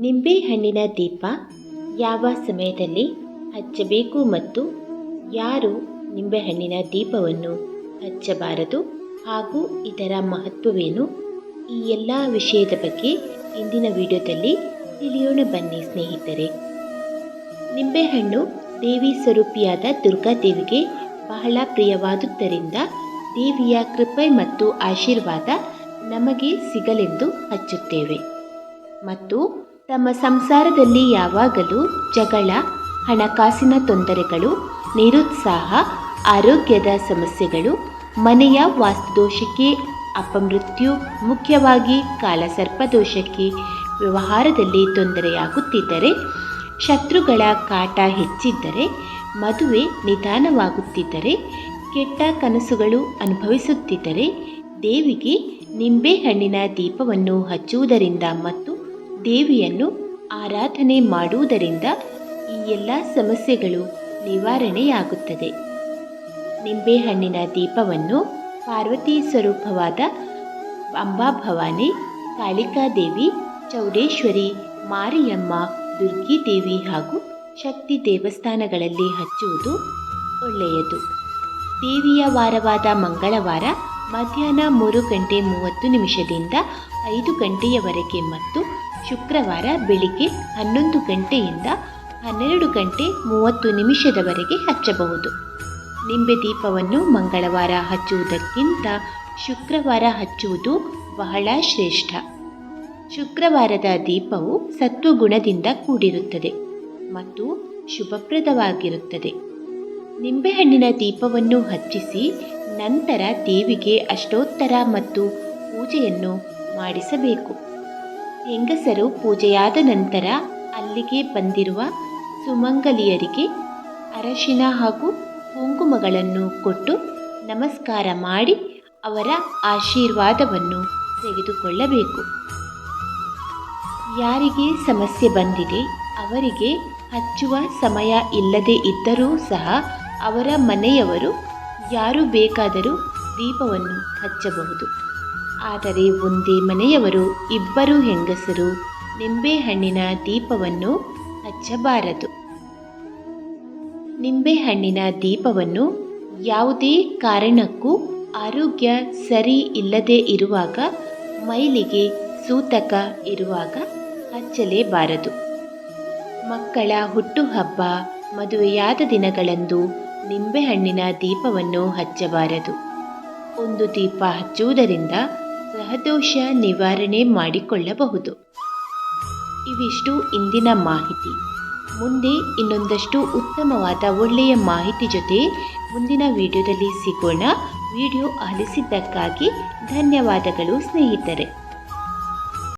ನಿಂಬೆಹಣ್ಣಿನ ದೀಪ ಯಾವ ಸಮಯದಲ್ಲಿ ಹಚ್ಚಬೇಕು ಮತ್ತು ಯಾರು ನಿಂಬೆಹಣ್ಣಿನ ದೀಪವನ್ನು ಹಚ್ಚಬಾರದು ಹಾಗೂ ಇದರ ಮಹತ್ವವೇನು? ಈ ಎಲ್ಲ ವಿಷಯದ ಬಗ್ಗೆ ಇಂದಿನ ವಿಡಿಯೋದಲ್ಲಿ ತಿಳಿಯೋಣ ಬನ್ನಿ ಸ್ನೇಹಿತರೆ. ನಿಂಬೆಹಣ್ಣು ದೇವಿ ಸ್ವರೂಪಿಯಾದ ದುರ್ಗಾದೇವಿಗೆ ಬಹಳ ಪ್ರಿಯವಾದುದರಿಂದ ದೇವಿಯ ಕೃಪೆ ಮತ್ತು ಆಶೀರ್ವಾದ ನಮಗೆ ಸಿಗಲೆಂದು ಹಚ್ಚುತ್ತೇವೆ. ಮತ್ತು ತಮ್ಮ ಸಂಸಾರದಲ್ಲಿ ಯಾವಾಗಲೂ ಜಗಳ, ಹಣಕಾಸಿನ ತೊಂದರೆಗಳು, ನಿರುತ್ಸಾಹ, ಆರೋಗ್ಯದ ಸಮಸ್ಯೆಗಳು, ಮನೆಯ ವಾಸ್ತುದೋಷಕ್ಕೆ ಅಪಮೃತ್ಯು, ಮುಖ್ಯವಾಗಿ ಕಾಲಸರ್ಪದೋಷಕ್ಕೆ ವ್ಯವಹಾರದಲ್ಲಿ ತೊಂದರೆಯಾಗುತ್ತಿದ್ದರೆ, ಶತ್ರುಗಳ ಕಾಟ ಹೆಚ್ಚಿದ್ದರೆ, ಮದುವೆ ನಿಧಾನವಾಗುತ್ತಿದ್ದರೆ, ಕೆಟ್ಟ ಕನಸುಗಳು ಅನುಭವಿಸುತ್ತಿದ್ದರೆ, ದೇವಿಗೆ ನಿಂಬೆಹಣ್ಣಿನ ದೀಪವನ್ನು ಹಚ್ಚುವುದರಿಂದ ಮತ್ತು ದೇವಿಯನ್ನು ಆರಾಧನೆ ಮಾಡುವುದರಿಂದ ಈ ಎಲ್ಲ ಸಮಸ್ಯೆಗಳು ನಿವಾರಣೆಯಾಗುತ್ತದೆ. ನಿಂಬೆಹಣ್ಣಿನ ದೀಪವನ್ನು ಪಾರ್ವತಿ ಸ್ವರೂಪವಾದ ಅಂಬಾಭವಾನಿ, ಕಾಳಿಕಾದೇವಿ, ಚೌಡೇಶ್ವರಿ, ಮಾರಿಯಮ್ಮ, ದುರ್ಗಿದೇವಿ ಹಾಗೂ ಶಕ್ತಿ ದೇವಸ್ಥಾನಗಳಲ್ಲಿ ಹಚ್ಚುವುದು ಒಳ್ಳೆಯದು. ದೇವಿಯ ವಾರವಾದ ಮಂಗಳವಾರ ಮಧ್ಯಾಹ್ನ ಮೂರು ಗಂಟೆ ಮೂವತ್ತು ನಿಮಿಷದಿಂದ ಐದು ಗಂಟೆಯವರೆಗೆ ಮತ್ತು ಶುಕ್ರವಾರ ಬೆಳಿಗ್ಗೆ ಹನ್ನೊಂದು ಗಂಟೆಯಿಂದ ಹನ್ನೆರಡು ಗಂಟೆ ಮೂವತ್ತು ನಿಮಿಷದವರೆಗೆ ಹಚ್ಚಬಹುದು. ನಿಂಬೆ ದೀಪವನ್ನು ಮಂಗಳವಾರ ಹಚ್ಚುವುದಕ್ಕಿಂತ ಶುಕ್ರವಾರ ಹಚ್ಚುವುದು ಬಹಳ ಶ್ರೇಷ್ಠ. ಶುಕ್ರವಾರದ ದೀಪವು ಸತ್ವಗುಣದಿಂದ ಕೂಡಿರುತ್ತದೆ ಮತ್ತು ಶುಭಪ್ರದವಾಗಿರುತ್ತದೆ. ನಿಂಬೆಹಣ್ಣಿನ ದೀಪವನ್ನು ಹಚ್ಚಿಸಿ ನಂತರ ದೇವಿಗೆ ಅಷ್ಟೋತ್ತರ ಮತ್ತು ಪೂಜೆಯನ್ನು ಮಾಡಿಸಬೇಕು. ಹೆಂಗಸರು ಪೂಜೆಯಾದ ನಂತರ ಅಲ್ಲಿಗೆ ಬಂದಿರುವ ಸುಮಂಗಲಿಯರಿಗೆ ಅರಶಿನ ಹಾಗೂ ಕುಂಕುಮಗಳನ್ನು ಕೊಟ್ಟು ನಮಸ್ಕಾರ ಮಾಡಿ ಅವರ ಆಶೀರ್ವಾದವನ್ನು ತೆಗೆದುಕೊಳ್ಳಬೇಕು. ಯಾರಿಗೆ ಸಮಸ್ಯೆ ಬಂದಿದೆ ಅವರಿಗೆ ಹಚ್ಚುವ ಸಮಯ ಇಲ್ಲದೆ ಇದ್ದರೂ ಸಹ ಅವರ ಮನೆಯವರು ಯಾರು ಬೇಕಾದರೂ ದೀಪವನ್ನು ಹಚ್ಚಬಹುದು. ಆದರೆ ಒಂದೇ ಮನೆಯವರು ಇಬ್ಬರು ಹೆಂಗಸರು ನಿಂಬೆಹಣ್ಣಿನ ದೀಪವನ್ನು ಹಚ್ಚಬಾರದು. ನಿಂಬೆಹಣ್ಣಿನ ದೀಪವನ್ನು ಯಾವುದೇ ಕಾರಣಕ್ಕೂ ಆರೋಗ್ಯ ಸರಿ ಇಲ್ಲದೇ ಇರುವಾಗ, ಮೈಲಿಗೆ ಸೂತಕ ಇರುವಾಗ ಹಚ್ಚಲೇಬಾರದು. ಮಕ್ಕಳ ಹುಟ್ಟುಹಬ್ಬ ಮದುವೆಯಾದ ದಿನಗಳಂದು ನಿಂಬೆಹಣ್ಣಿನ ದೀಪವನ್ನು ಹಚ್ಚಬಾರದು. ಒಂದು ದೀಪ ಹಚ್ಚುವುದರಿಂದ ಗ್ರಹದೋಷ ನಿವಾರಣೆ ಮಾಡಿಕೊಳ್ಳಬಹುದು. ಇವಿಷ್ಟು ಇಂದಿನ ಮಾಹಿತಿ. ಮುಂದೆ ಇನ್ನೊಂದಷ್ಟು ಉತ್ತಮವಾದ ಒಳ್ಳೆಯ ಮಾಹಿತಿ ಜೊತೆ ಮುಂದಿನ ವಿಡಿಯೋದಲ್ಲಿ ಸಿಗೋಣ. ವಿಡಿಯೋ ಆಲಿಸಿದ್ದಕ್ಕಾಗಿ ಧನ್ಯವಾದಗಳು ಸ್ನೇಹಿತರೆ.